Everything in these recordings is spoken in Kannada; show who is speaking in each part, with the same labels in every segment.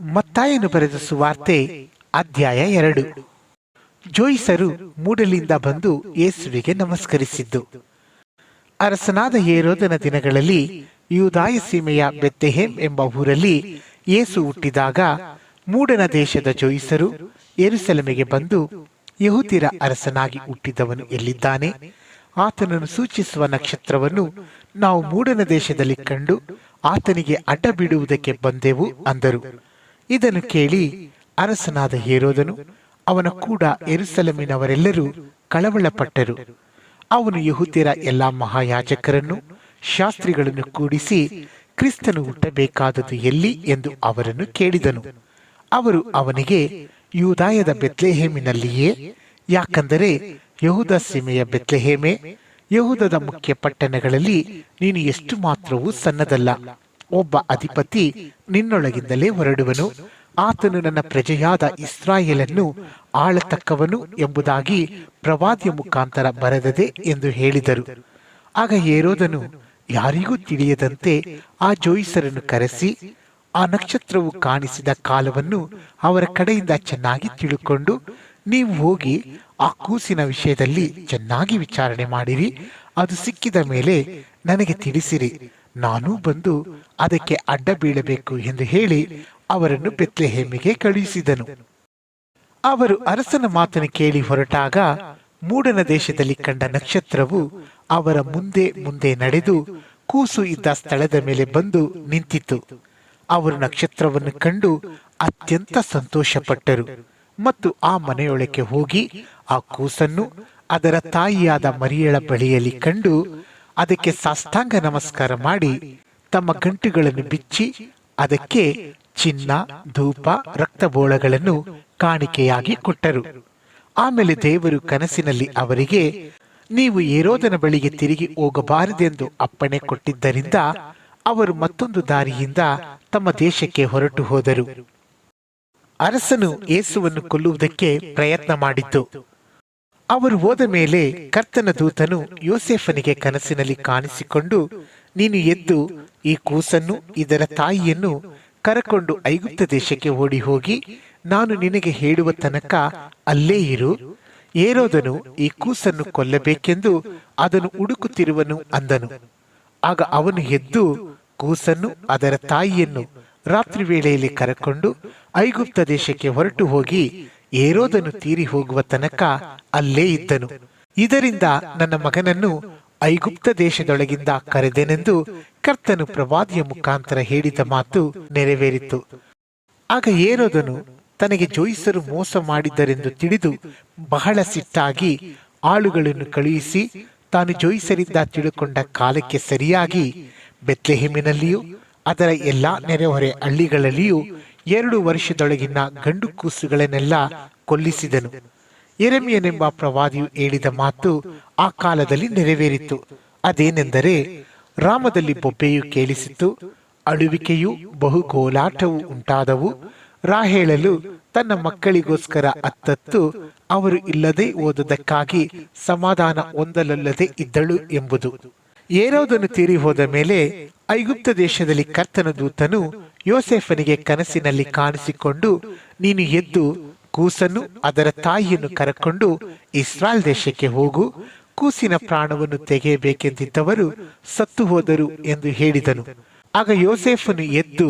Speaker 1: ಮತ್ತಾಯನು ಬರೆದ ಸುವಾರ್ತೆ ಅಧ್ಯಾಯ ಎರಡು. ಜೋಯಿಸರು ಮೂಡಲಿಂದ ಬಂದು ಯೇಸುವಿಗೆ ನಮಸ್ಕರಿಸಿದ್ದು. ಅರಸನಾದ ಏರೋದನ ದಿನಗಳಲ್ಲಿ ಯೂದಾಯ ಸೀಮೆಯ ಬೆತ್ತೆಹೇಮ್ ಎಂಬ ಊರಲ್ಲಿ ಯೇಸು ಹುಟ್ಟಿದಾಗ ಮೂಡನ ದೇಶದ ಜೋಯಿಸರು ಯೆರೂಸಲೇಮಿಗೆ ಬಂದು ಯಹೂದಿರ ಅರಸನಾಗಿ ಹುಟ್ಟಿದವನು ಎಲ್ಲಿದ್ದಾನೆ? ಆತನನ್ನು ಸೂಚಿಸುವ ನಕ್ಷತ್ರವನ್ನು ನಾವು ಮೂಡನ ದೇಶದಲ್ಲಿ ಕಂಡು ಆತನಿಗೆ ಅಡ್ಡ ಬಿಡುವುದಕ್ಕೆ ಬಂದೆವು ಅಂದರು. ಇದನ್ನು ಕೇಳಿ ಅರಸನಾದ ಹೇರೋದನು, ಅವನ ಕೂಡ ಎರುಸಲಮಿನವರೆಲ್ಲರೂ ಕಳವಳಪಟ್ಟರು. ಅವನು ಯಹುದ್ಯರ ಎಲ್ಲ ಮಹಾಯಾಜಕರನ್ನು, ಶಾಸ್ತ್ರಿಗಳನ್ನು ಕೂಡಿಸಿ ಕ್ರಿಸ್ತನು ಹುಟ್ಟಬೇಕಾದದ್ದು ಎಲ್ಲಿ ಎಂದು ಅವರನ್ನು ಕೇಳಿದನು. ಅವರು ಅವನಿಗೆ, ಯೂದಾಯದ ಬೆತ್ಲೆಹೇಮಿನಲ್ಲಿಯೇ? ಯಾಕಂದರೆ ಯಹುದ ಸೀಮೆಯ ಬೆತ್ಲೆಹೇಮೆ, ಯಹುದದ ಮುಖ್ಯ ಪಟ್ಟಣಗಳಲ್ಲಿ ನೀನು ಎಷ್ಟು ಮಾತ್ರವೂ ಸಣ್ಣದಲ್ಲ. ಒಬ್ಬ ಅಧಿಪತಿ ನಿನ್ನೊಳಗಿಂದಲೇ ಹೊರಡುವನು. ಆತನು ನನ್ನ ಪ್ರಜೆಯಾದ ಇಸ್ರಾಯೇಲನ್ನು ಆಳತಕ್ಕವನು ಎಂಬುದಾಗಿ ಪ್ರವಾದಿಯ ಮುಖಾಂತರ ಬರೆದದೆ ಎಂದು ಹೇಳಿದರು. ಆಗ ಏರೋದನು ಯಾರಿಗೂ ತಿಳಿಯದಂತೆ ಆ ಜೋಯಿಸರನ್ನು ಕರೆಸಿ, ಆ ನಕ್ಷತ್ರವು ಕಾಣಿಸಿದ ಕಾಲವನ್ನು ಅವರ ಕಡೆಯಿಂದ ಚೆನ್ನಾಗಿ ತಿಳುಕೊಂಡು, ನೀವು ಹೋಗಿ ಆ ಕೂಸಿನ ವಿಷಯದಲ್ಲಿ ಚೆನ್ನಾಗಿ ವಿಚಾರಣೆ ಮಾಡಿರಿ, ಅದು ಸಿಕ್ಕಿದ ಮೇಲೆ ನನಗೆ ತಿಳಿಸಿರಿ. ನಾನೂ ಬಂದು ಅದಕ್ಕೆ ಅಡ್ಡ ಬೀಳಬೇಕು ಎಂದು ಹೇಳಿ ಅವರನ್ನು ಬೆತ್ಲೆಹೇಮಿಗೆ ಕಳುಹಿಸಿದನು. ಅವರು ಅರಸನ ಮಾತನ್ನು ಕೇಳಿ ಹೊರಟಾಗ ಮೂಡನ ದೇಶದಲ್ಲಿ ಕಂಡ ನಕ್ಷತ್ರವು ಅವರ ಮುಂದೆ ಮುಂದೆ ನಡೆದು ಕೂಸು ಇದ್ದ ಸ್ಥಳದ ಮೇಲೆ ಬಂದು ನಿಂತಿತು ಅವರು ನಕ್ಷತ್ರವನ್ನು ಕಂಡು ಅತ್ಯಂತ ಸಂತೋಷಪಟ್ಟರು ಮತ್ತು ಆ ಮನೆಯೊಳಕ್ಕೆ ಹೋಗಿ ಆ ಕೂಸನ್ನು ಅದರ ತಾಯಿಯಾದ ಮರಿಯಳ ಬಳಿಯಲ್ಲಿ ಕಂಡು ಅದಕ್ಕೆ ಸಾಷ್ಟಾಂಗ ನಮಸ್ಕಾರ ಮಾಡಿ ತಮ್ಮ ಗಂಟುಗಳನ್ನು ಬಿಚ್ಚಿ ಅದಕ್ಕೆ ಚಿನ್ನ ಧೂಪ ರಕ್ತಬೋಳಗಳನ್ನು ಕಾಣಿಕೆಯಾಗಿ ಕೊಟ್ಟರು. ಆಮೇಲೆ ದೇವರು ಕನಸಿನಲ್ಲಿ ಅವರಿಗೆ ನೀವು ಏರೋದನ ಬಳಿಗೆ ತಿರುಗಿ ಹೋಗಬಾರದೆಂದು ಅಪ್ಪಣೆ ಕೊಟ್ಟಿದ್ದರಿಂದ ಅವರು ಮತ್ತೊಂದು ದಾರಿಯಿಂದ ತಮ್ಮ ದೇಶಕ್ಕೆ ಹೊರಟು ಹೋದರು. ಅರಸನು ಏಸುವನ್ನು ಕೊಲ್ಲುವುದಕ್ಕೆ ಪ್ರಯತ್ನ ಮಾಡಿದ್ದು. ಅವರು ಹೋದ ಮೇಲೆ ಕರ್ತನ ದೂತನು ಯೋಸೆಫನಿಗೆ ಕನಸಿನಲ್ಲಿ ಕಾಣಿಸಿಕೊಂಡು, ನೀನು ಎದ್ದು ಈ ಕೂಸನ್ನು ಇದರ ತಾಯಿಯನ್ನು ಕರಕೊಂಡು ಐಗುಪ್ತ ದೇಶಕ್ಕೆ ಓಡಿ ಹೋಗಿ ನಾನು ನಿನಗೆ ಹೇಳುವ ತನಕ ಅಲ್ಲೇ ಇರು. ಏರೋದನು ಈ ಕೂಸನ್ನು ಕೊಲ್ಲಬೇಕೆಂದು ಅದನ್ನು ಹುಡುಕುತ್ತಿರುವನು ಅಂದನು. ಆಗ ಅವನು ಎದ್ದು ಕೂಸನ್ನು ಅದರ ತಾಯಿಯನ್ನು ರಾತ್ರಿ ವೇಳೆಯಲ್ಲಿ ಕರಕೊಂಡು ಐಗುಪ್ತ ದೇಶಕ್ಕೆ ಹೊರಟು ಹೋಗಿ ಏರೋದನು ತೀರಿ ಹೋಗುವ ತನಕ ಅಲ್ಲೇ ಇದ್ದನು. ಇದರಿಂದ ನನ್ನ ಮಗನನ್ನು ಐಗುಪ್ತ ದೇಶದೊಳಗಿಂದ ಕರೆದೆನೆಂದು ಕರ್ತನು ಪ್ರವಾದಿಯ ಮುಖಾಂತರ ಹೇಳಿದ ಮಾತು ನೆರವೇರಿತು. ಆಗ ಏರೋದನು ತನಗೆ ಜೋಯಿಸರು ಮೋಸ ಮಾಡಿದ್ದರೆಂದು ತಿಳಿದು ಬಹಳ ಸಿಟ್ಟಾಗಿ ಆಳುಗಳನ್ನು ಕಳುಹಿಸಿ ತಾನು ಜೋಯಿಸರಿಂದ ತಿಳುಕೊಂಡ ಕಾಲಕ್ಕೆ ಸರಿಯಾಗಿ ಬೆತ್ಲೆಹಿಮಿನಲ್ಲಿಯೂ ಅದರ ಎಲ್ಲಾ ನೆರೆಹೊರೆ ಹಳ್ಳಿಗಳಲ್ಲಿಯೂ ಎರಡು ವರ್ಷದೊಳಗಿನ ಗಂಡು ಕೂಸುಗಳನ್ನೆಲ್ಲ ಕೊಲ್ಲಿಸಿದನು. ಎರೆಮಿಯನೆಂಬ ಪ್ರವಾದಿಯು ಹೇಳಿದ ಮಾತು ಆ ಕಾಲದಲ್ಲಿ ನೆರವೇರಿತು. ಅದೇನೆಂದರೆ, ರಾಮದಲ್ಲಿ ಬೊಬ್ಬೆಯು ಕೇಳಿಸಿತು, ಅಳುವಿಕೆಯು ಬಹು ಗೋಲಾಟವು ಉಂಟಾದವು. ರಾಹೇಳಲು ತನ್ನ ಮಕ್ಕಳಿಗೋಸ್ಕರ ಅತ್ತತ್ತು, ಅವರು ಇಲ್ಲದೆ ಓದದಕ್ಕಾಗಿ ಸಮಾಧಾನ ಹೊಂದಲಲ್ಲದೆ ಇದ್ದಳು ಎಂಬುದು. ಏರೋದನ್ನು ತೀರಿ ಹೋದ ಮೇಲೆ ಐಗುಪ್ತ ದೇಶದಲ್ಲಿ ಕರ್ತನ ದೂತನು ಯೋಸೆಫನಿಗೆ ಕನಸಿನಲ್ಲಿ ಕಾಣಿಸಿಕೊಂಡು, ನೀನು ಎದ್ದು ಕೂಸನ್ನು ಅದರ ತಾಯಿಯನ್ನು ಕರಕೊಂಡು ಇಸ್ರಾಲ್ ದೇಶಕ್ಕೆ ಹೋಗು, ಕೂಸಿನ ಪ್ರಾಣವನ್ನು ತೆಗೆಯಬೇಕೆಂದಿದ್ದವರು ಸತ್ತು ಹೋದರು ಎಂದು ಹೇಳಿದನು. ಆಗ ಯೋಸೆಫನು ಎದ್ದು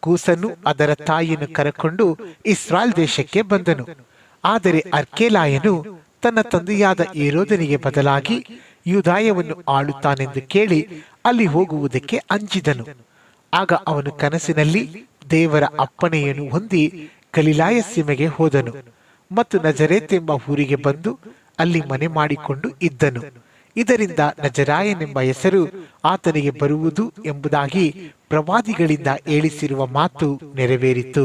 Speaker 1: ಕೂಸನ್ನು ಅದರ ತಾಯಿಯನ್ನು ಕರಕೊಂಡು ಇಸ್ರಾಲ್ ದೇಶಕ್ಕೆ ಬಂದನು. ಆದರೆ ಅರ್ಕೇಲಾಯನು ತನ್ನ ತಂದೆಯಾದ ಏರೋದನಿಗೆ ಬದಲಾಗಿ ಯೂದಾಯವನ್ನು ಆಳುತ್ತಾನೆಂದು ಕೇಳಿ ಅಲ್ಲಿ ಹೋಗುವುದಕ್ಕೆ ಅಂಜಿದನು. ಆಗ ಅವನು ಕನಸಿನಲ್ಲಿ ದೇವರ ಅಪ್ಪಣೆಯನ್ನು ಹೊಂದಿ ಗಲಿಲಾಯ ಸೀಮೆಗೆ ಹೋದನು ಮತ್ತು ನಜರೇತ್ ಎಂಬ ಊರಿಗೆ ಬಂದು ಅಲ್ಲಿ ಮನೆ ಮಾಡಿಕೊಂಡು ಇದ್ದನು. ಇದರಿಂದ ನಜರಾಯನೆಂಬ ಹೆಸರು ಆತನಿಗೆ ಬರುವುದು ಎಂಬುದಾಗಿ ಪ್ರವಾದಿಗಳಿಂದ ಹೇಳಿಸಿರುವ ಮಾತು ನೆರವೇರಿತು.